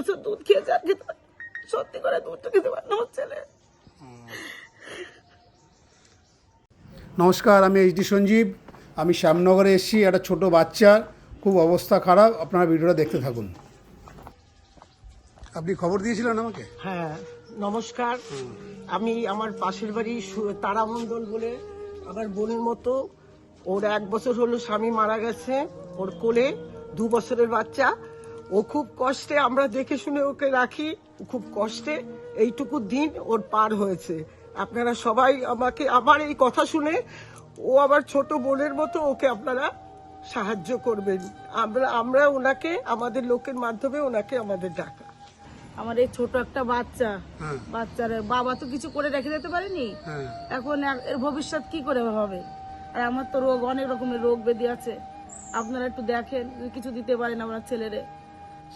বছর দুধ খেয়েছে আর খেতে সত্যি করে দুধটা খেতে পারে না আমার ছেলে। নমস্কার আমি এইচডি সঞ্জীব। আমি শ্যামনগরে এসেছি একটা ছোট বাচ্চার খুব অবস্থা খারাপ। আপনারা ভিডিওটা দেখতে থাকুন। আপনি খবর দিয়েছিলেন আমাকে? হ্যাঁ নমস্কার। আমি আমার পাশের বাড়ি তারামণ্ডল বলে আমার বোনের মতো। ওর এক বছর হলো স্বামী মারা গেছে ওর কোলে দু বছরের বাচ্চা। ও খুব কষ্টে আমরা দেখে শুনে ওকে রাখি খুব কষ্টে। এইটুকু দিন ওর পার হয়েছে। আপনারা সবাই আমাকে আমার এই কথা শুনে ও আমার ছোট বোনের মতো ওকে আপনারা সাহায্য করবেন। আমরা আমরা ওনাকে আমাদের লোকের মাধ্যমে ওনাকে আমাদের ডাকা। আমার এই ছোট একটা বাচ্চা। হ্যাঁ। বাচ্চার বাবা তো কিছু করে রেখে যেতে পারেনি? হ্যাঁ। এখন এর- ভবিষ্যৎ কি করে হবে? আর আমার তো রোগ অনেক রকমের রোগ ব্যাধি আছে। আপনারা একটু দেখেন কিছু দিতে পারেন আমার ছেলেরে।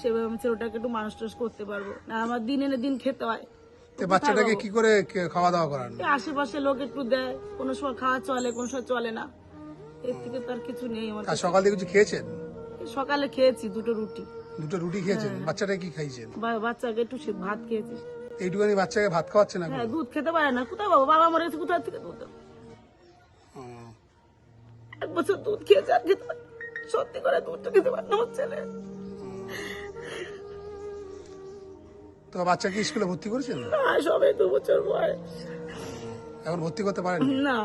সেভাবে আমি ছেলেটাকে একটু মানুষ টাস করতে পারব। না আমার দিন এনে দিন খেতে হয়। তো বাচ্চাটাকে কি করে খাওয়া দাওয়া করান? আশেপাশে লোক একটু দেয়। কোনো সময় খাওয়া চলে কোনো সময় চলে না। এর থেকে তার কিছু নেই আমার আর সকাল কিছু খেয়েছেন? সকালে খেয়েছি দুটো রুটি। দুটো রুটি খেয়েছেন? বাচ্চাটা কি খাইছেন? বাচ্চাকে একটু ভাত খেয়েছি। এইটুখানি বাচ্চাকে ভাত খাওয়াচ্ছে না হ্যাঁ দুধ খেতে পারে না। কোথায় বাবা বাবা মরে গেছে কোথায় থেকে দুধ? এক বছর দুধ খেয়েছে আর খেতে পারে- সত্যি করে দুধটা খেতে পারে না আমার ছেলে। তো বাচ্চাকে স্কুলে ভর্তি করেছেন? না সবে দু বছর বয়স এখন ভর্তি করতে পারেন না।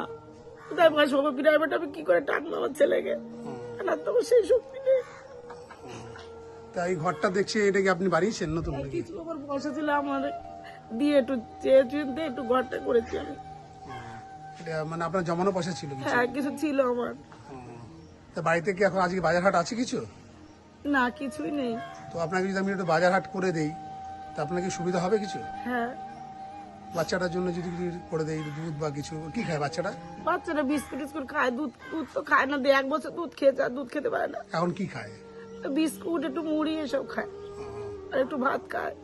কোথায় বয়স হবে প্রাইভেট আমি কি করে টাকবো আমার ছেলেকে? না তো সেই শক্তি নেই। তা এই ঘরটা দেখছি এটা কি আপনি বাড়িয়েছেন নতুন কিছু আমার পয়সা ছিল আমার দিয়ে একটু চেয়ে চিনতে একটু ঘরটা করেছি আমি। এটা মানে আপনার জমানো পয়সা ছিল কিছু? হ্যাঁ কিছু ছিল আমার। তা বাড়িতে কি এখন আজকে বাজার হাট আছে কিছু? না কিছুই নেই। তো আপনাকে যদি আমি একটু বাজার হাট করে দেই তা আপনার কি সুবিধা হবে কিছু? হ্যাঁ। বাচ্চাটার জন্য যদি কিছু করে দেই দুধ বা কিছু কি খায় বাচ্চাটা? বাচ্চারা বিস্কুট টিস্কুট খায় দুধ দুধ তো খায় না দিয়ে এক বছর দুধ খেয়েছে আর দুধ খেতে পারে না। এখন কি খায়? বিস্কুট একটু মুড়ি এসব খায়। আর একটু ভাত খায়।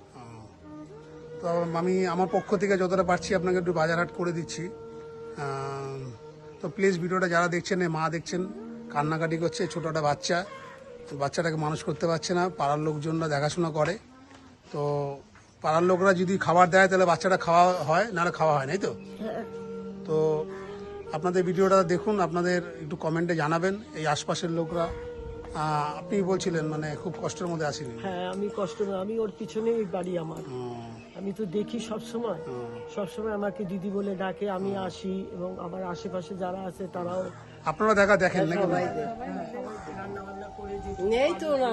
তো আমি আমার পক্ষ থেকে যতটা পারছি আপনাকে একটু বাজার হাট করে দিচ্ছি। তো প্লিজ ভিডিওটা যারা দেখছেন মা দেখছেন কান্নাকাটি করছে ছোট একটা বাচ্চা বাচ্চাটাকে মানুষ করতে পারছে না পাড়ার লোকজনরা দেখাশোনা করে। তো পাড়ার লোকরা যদি খাবার দেয় তাহলে বাচ্চাটা খাওয়া হয় নাহলে খাওয়া হয় নাই তো? হ্যাঁ তো আপনাদের ভিডিওটা দেখুন আপনাদের একটু কমেন্টে জানাবেন। এই আশপাশের লোকরা আপনি বলছিলেন মানে খুব কষ্টের মধ্যে আসেনি হ্যাঁ আমি কষ্ট আমি ওর পিছনে বাড়ি আমার। আমি তো দেখি সব সময়। সব সময় আমাকে দিদি বলে ডাকে আমি আসি এবং আমার আশেপাশে যারা আছে তারাও আপনারা দেখা দেখেন নাকি নেই তো না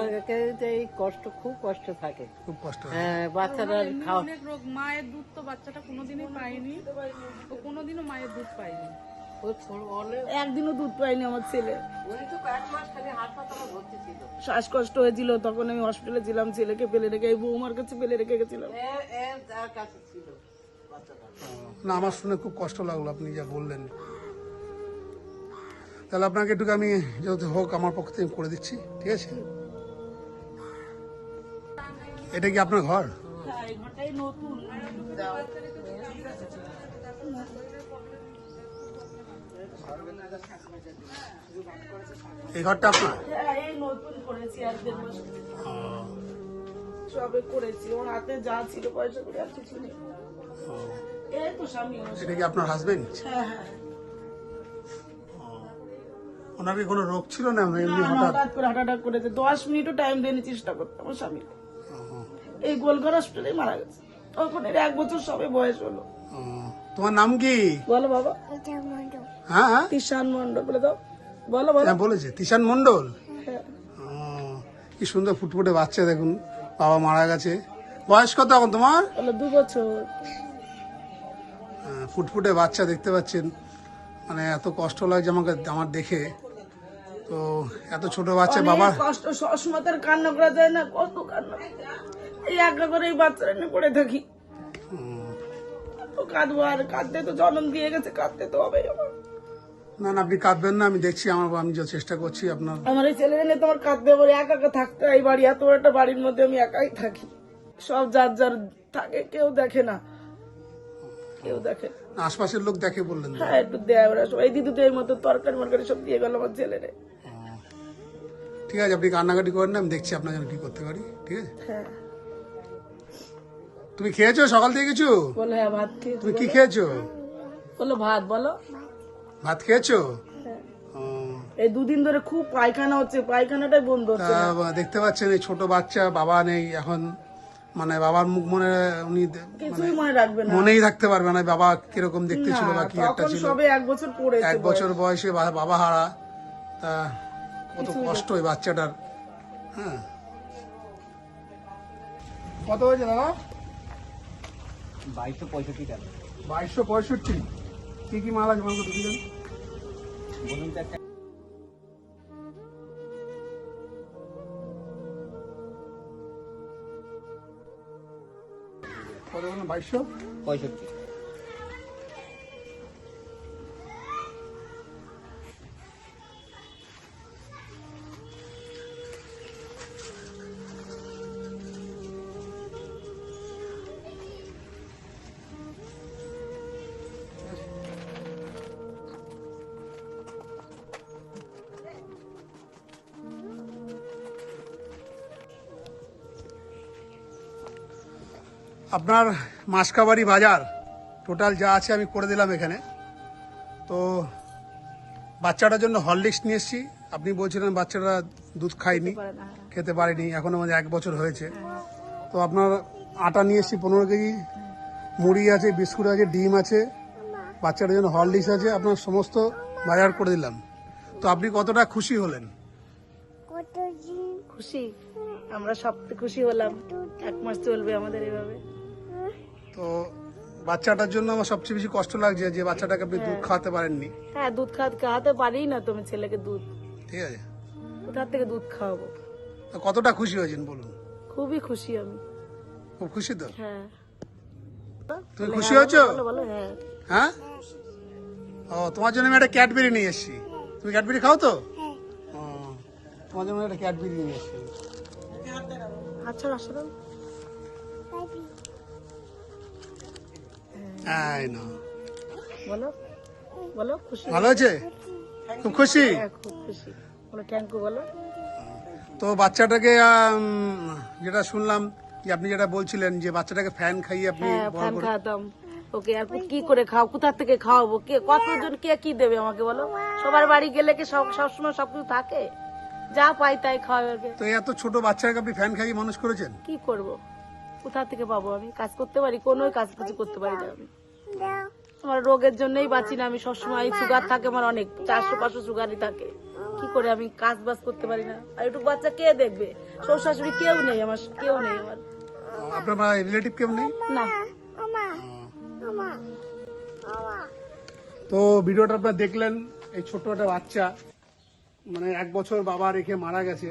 এই কষ্ট খুব কষ্ট থাকে। খুব কষ্ট হ্যাঁ। বাচ্চারা খাওয়া অনেক রোগ মায়ের দুধ তো বাচ্চাটা কোনোদিনই পায়নি। ও কোনোদিনও মায়ের দুধ পায়নি। ও ছোট- অনেক। একদিনও দুধ পায়নি আমার ছেলে। শ্বাসকষ্ট হয়েছিল তখন আমি হসপিটালে ছিলাম ছেলেকে ফেলে রেখে এই বৌমার কাছে ফেলে রেখে গেছিলাম। এ- এ তার কাছে ছিল বাচ্চাটা। না আমার শুনে খুব কষ্ট লাগল আপনি যা বললেন। তাহলে আপনাকে একটু আমি যত হোক আমার পক্ষ থেকে করে দিচ্ছি ঠিক আছে? এটা কি আপনার ঘর? এই ঘরটা আপনার? হ্যাঁ এই নতুন করেছি আর দেড় মাস সবে করেছি ওর হাতে যা ছিল পয়সা করে আর কিছু নেই। এই তো স্বামী এটা কি আপনার হাজবেন্ড হ্যাঁ হ্যাঁ। ওনার কি কোনো রোগ ছিল না এমনি হঠাৎ? হঠাৎ করে হার্ট অ্যাটাক করেছে। দশ মিনিটও টাইম দেয়নি চেষ্টা করতে আমার স্বামী এই গোলঘর হসপিটালে মারা গেছে। তখন এর এক বছর সবে বয়স হলো। তোমার নাম কি? বলো বাবা। হ্যাঁ হ্যাঁ? কিষান মন্ডল বলে দাও। বলো বলো হ্যাঁ, বলেছে। তিশান মন্ডল? হ্যাঁ। ও, কি সুন্দর ফুটফুটে বাচ্চা দেখুন। বাবা মারা গেছে। বয়স কত এখন তোমার? বলো দু বছর। ফুটফুটে বাচ্চা দেখতে পাচ্ছেন। মানে এত কষ্ট লাগছে আমাকে আমার দেখে। তো এত ছোট বাচ্চা বাবা। কষ্ট সবসময় তার কান্না করা যায় না কত কান্না এই একা করে এই বাচ্চারা নিয়ে পড়ে থাকি। কাঁদবো আর কাঁদতে তো জন্ম দিয়ে গেছে কাঁদতে তো হবে না না আপনি কাঁদবেন না আমি দেখছি আমার আমি যা চেষ্টা করছি আপনার। আমার এই ছেলে নিয়ে তোমার কাঁদতে পারে একা একা থাকতে এই বাড়ি এত একটা বাড়ির মধ্যে আমি একাই থাকি। সব যার যার থাকে কেউ দেখে না। কেউ দেখে আশপাশের লোক দেখে বললেন। হ্যাঁ একটু দেয় ওরা মতো তরকারি মরকারি সব দিয়ে গেল আমার ছেলেরে। ঠিক আছে আপনি কান্নাকাটি করেন না আমি দেখছি আপনার জন্য কি করতে পারি ঠিক আছে? হ্যাঁ। তুমি খেয়েছো সকাল থেকে কিছু? বলো হ্যাঁ ভাত খেয়েছি। তুমি কি খেয়েছো? বলো ভাত বলো। ভাত খেয়েছো? এই দুদিন ধরে খুব পায়খানা হচ্ছে পায়খানাটাই বন্ধ হচ্ছে দেখতে পাচ্ছেন এই ছোট বাচ্চা বাবা নেই এখন মানে বাবার মুখ মনে উনি কিছুই মনে রাখবে না। মনেই থাকতে পারবে না বাবা কীরকম দেখতে ছিল বা কি একটা ছিল। সবে এক বছর পড়েছে এক বছর বয়সে। বাবা হারা তা কত কষ্ট ওই বাচ্চাটার। হ্যাঁ। কত হয়েছে দাদা? বাইশশো পঁয়ষট্টি টাকা। বাইশশো পঁয়ষট্টি। কি কি মাল আছে মালগুলো দিলেন বলুন তো একটা। কত বললেন বাইশশো? পঁয়ষট্টি। আপনার মাসকাবাড়ি বাজার টোটাল যা আছে আমি করে দিলাম এখানে। তো বাচ্চাটার জন্য হরলিক্স নিয়ে এসেছি। আপনি বলছিলেন বাচ্চাটা দুধ খায়নি খেতে পারেনি এখন আমাদের এক বছর হয়েছে। তো আপনার আটা নিয়ে এসেছি পনেরো কেজি মুড়ি আছে বিস্কুট আছে ডিম আছে। বাচ্চাটার জন্য হরলিক্স আছে আপনার সমস্ত বাজার করে দিলাম। তো আপনি কতটা খুশি হলেন? খুশি? আমরা সব খুশি হলাম। এক মাস চলবে আমাদের এভাবে। তো বাচ্চাটার জন্য আমার সবচেয়ে বেশি কষ্ট লাগছে যে বাচ্চাটাকে আপনি দুধ খাওয়াতে পারেননি। হ্যাঁ দুধ খাওয়াতে খাওয়াতে পারি না তুমি ছেলেকে দুধ। ঠিক আছে। কোথার থেকে দুধ খাওয়াবো? তো কতটা খুশি হয়েছেন বলুন? খুবই খুশি আমি। খুব খুশি তো? হ্যাঁ। তুমি খুশি হ্যাঁ, হয়েছো হ্যাঁ। হ্যাঁ? ও তোমার জন্য আমি একটা ক্যাডবেরি নিয়ে এসেছি। তুমি ক্যাডবেরি খাও তো? তোমার জন্য একটা ক্যাডবেরি নিয়ে এসেছি। আচ্ছা আসলে বলো বলো খুশি? ভালো আছে? খুব খুশি? হ্যাঁ খুব খুশি। বলো থ্যাংক ইউ বলো। তো বাচ্চাটাকে যেটা শুনলাম যে আপনি যেটা বলছিলেন যে বাচ্চাটাকে ফ্যান খাইয়ে আপনি ফ্যান খাওয়াতাম। ওকে আর কি করে খাও? কোথার থেকে খাওয়াবো? কে কতজন কে কি দেবে আমাকে বলো? সবার বাড়ি গেলে কি সব সবসময় সবকিছু থাকে? যা পাই তাই খাওয়াবে তো এত ছোট বাচ্চাকে আপনি ফ্যান খাইয়ে মানুষ করেছেন? কি করব? কোথা থেকে পাবো আমি? কাজ করতে পারি? কোনো কাজ কিছু করতে পারি না আমি। আমার রোগের জন্যই বাঁচি না আমি সবসময়। সুগার থাকে আমার অনেক। চারশো পাঁচশো সুগারই থাকে। কি করে আমি কাজ বাজ করতে পারি না? আর একটু বাচ্চা কে দেখবে? শ্বশুর শাশুড়ি কেউ নেই আমার কেউ নেই আমার। আপনার রিলেটিভ কেউ নেই? না। তো ভিডিওটা আপনারা দেখলেন এই ছোট্ট একটা বাচ্চা। মানে এক বছর বাবা রেখে মারা গেছে।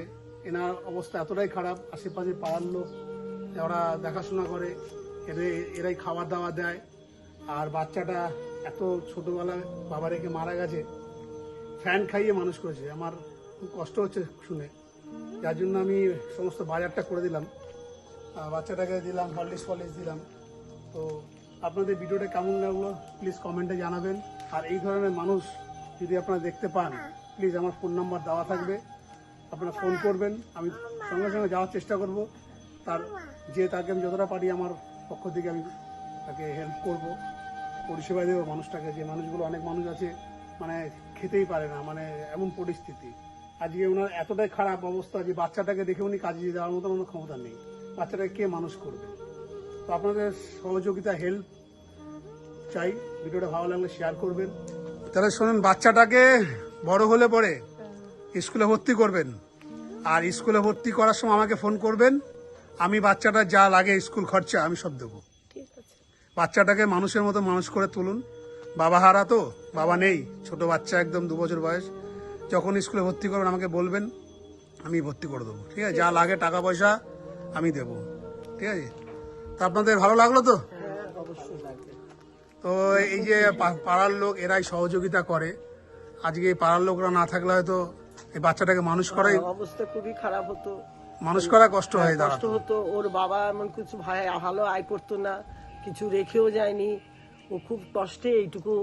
এনার অবস্থা এতটাই খারাপ আশেপাশে পাড়ার লোক ওরা দেখাশোনা করে, এদের, এরাই খাবার দাবার দেয়। আর বাচ্চাটা এত ছোটোবেলায় বাবা রেখে মারা গেছে, ফ্যান খাইয়ে মানুষ করেছে। আমার খুব কষ্ট হচ্ছে শুনে। যার জন্য আমি সমস্ত বাজারটা করে দিলাম। বাচ্চাটাকে দিলাম, হরলিক্স ফলিক্স দিলাম। তো আপনাদের ভিডিওটা কেমন লাগল প্লিজ কমেন্টে জানাবেন। আর এই ধরনের মানুষ যদি আপনারা দেখতে পান প্লিজ আমার ফোন নাম্বার দেওয়া থাকবে। আপনারা ফোন করবেন। আমি সঙ্গে সঙ্গে যাওয়ার চেষ্টা করব। তার যে তাকে আমি যতটা পারি আমার পক্ষ থেকে আমি তাকে হেল্প করব। পরিষেবা দেবো মানুষটাকে। যে মানুষগুলো অনেক মানুষ আছে মানে খেতেই পারে না মানে এমন পরিস্থিতি। আজকে ওনার এতটাই খারাপ অবস্থা যে বাচ্চাটাকে দেখে উনি কাজে যাওয়ার মতো কোনো ক্ষমতা নেই। বাচ্চাটাকে কে মানুষ করবে? তো আপনাদের সহযোগিতা হেল্প চাই। ভিডিওটা ভালো লাগলে শেয়ার করবেন। তাহলে শোনেন, বাচ্চাটাকে বড় হলে পরে স্কুলে ভর্তি করবেন। আর স্কুলে ভর্তি করার সময় আমাকে ফোন করবেন। আমি বাচ্চাটা যা লাগে স্কুল খরচা আমি সব দেবো। বাচ্চাটাকে মানুষের মতো মানুষ করে তুলুন। বাবা হারা তো বাবা নেই ছোট বাচ্চা একদম দু বছর বয়স। যখন স্কুলে ভর্তি করবেন আমাকে বলবেন আমি ভর্তি করে দেবো ঠিক আছে? যা লাগে টাকা পয়সা আমি দেবো ঠিক আছে? তা আপনাদের ভালো লাগল তো? তো এই যে পা- পাড়ার লোক এরাই সহযোগিতা করে। আজকে এই পাড়ার লোকরা না থাকলে হয়তো এই বাচ্চাটাকে মানুষ করাই অবস্থা খুবই খারাপ হতো। মানুষ করা কষ্ট হয় কষ্ট হতো ওর বাবা এমন কিছু ভালো আয় করতো না কিছু রেখেও যায়নি। ও খুব কষ্টে এইটুকু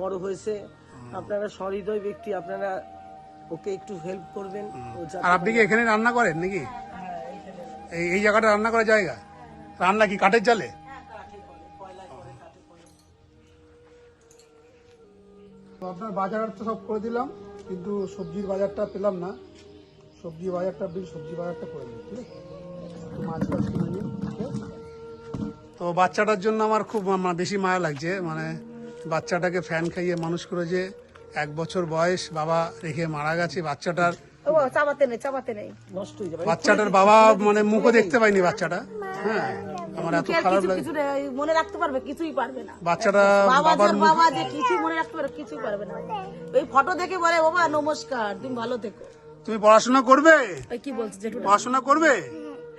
বড় হয়েছে। আপনারা সহৃদয় ব্যক্তি আপনারা ওকে একটু হেল্প করবেন। আর আপনি কি এখানে রান্না করেন নাকি? এই এই জায়গাটা রান্না করার জায়গা? রান্না কি কাঠের চালে আপনার বাজার তো সব করে দিলাম কিন্তু সবজির বাজারটা পেলাম না। সবজি বাজারটা বিল সবজি বাজারটা করে দিন ঠিক আছে? মাছ ফাছ কিনে নিন তো বাচ্চাটার জন্য আমার খুব বেশি মায়া লাগছে মানে বাচ্চাটাকে ফ্যান খাইয়ে মানুষ করে যে এক বছর বয়স বাবা রেখে মারা গেছে বাচ্চাটার ও চাপাতে নেই চাপাতে নেই। নষ্ট যাবে। বাচ্চাটার বাবা মানে মুখও দেখতে পাইনি বাচ্চাটা। হ্যাঁ আমার এত খারাপ লাগে মনে রাখতে পারবে কিছুই পারবে না। বাচ্চাটা বাবার বাবা যে কিছু মনে রাখতে পারবে কিছুই পারবে না। ওই ফটো দেখে বলে বাবা নমস্কার তুমি ভালো থেকো। তুমি পড়াশোনা করবে? কি বলছে যেটু পড়াশোনা করবে?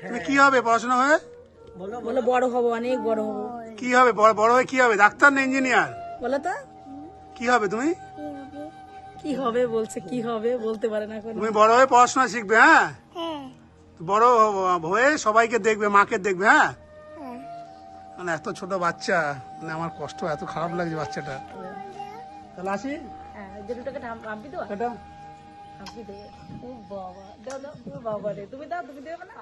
তুমি কি হবে পড়াশোনা হয়ে? বলে বড় হব অনেক বড় হব। কি হবে? বড় হয়ে কি হবে? ডাক্তার না ইঞ্জিনিয়ার? বলে তো। কি হবে তুমি? কি হবে বলছে কি হবে বলতে পারে না তুমি বড় হয়ে পড়াশোনা শিখবে হ্যাঁ? বড় হয়ে সবাইকে দেখবে মাকে দেখবে হ্যাঁ? মানে এত ছোট বাচ্চা মানে আমার কষ্ট এত খারাপ লাগছে বাচ্চাটা। তাহলে আসি? হ্যাঁ হাম্পি দেবে ও বাবা। দাও দাও ও বাবা রে। তুমি দাও তুমি দেবে না?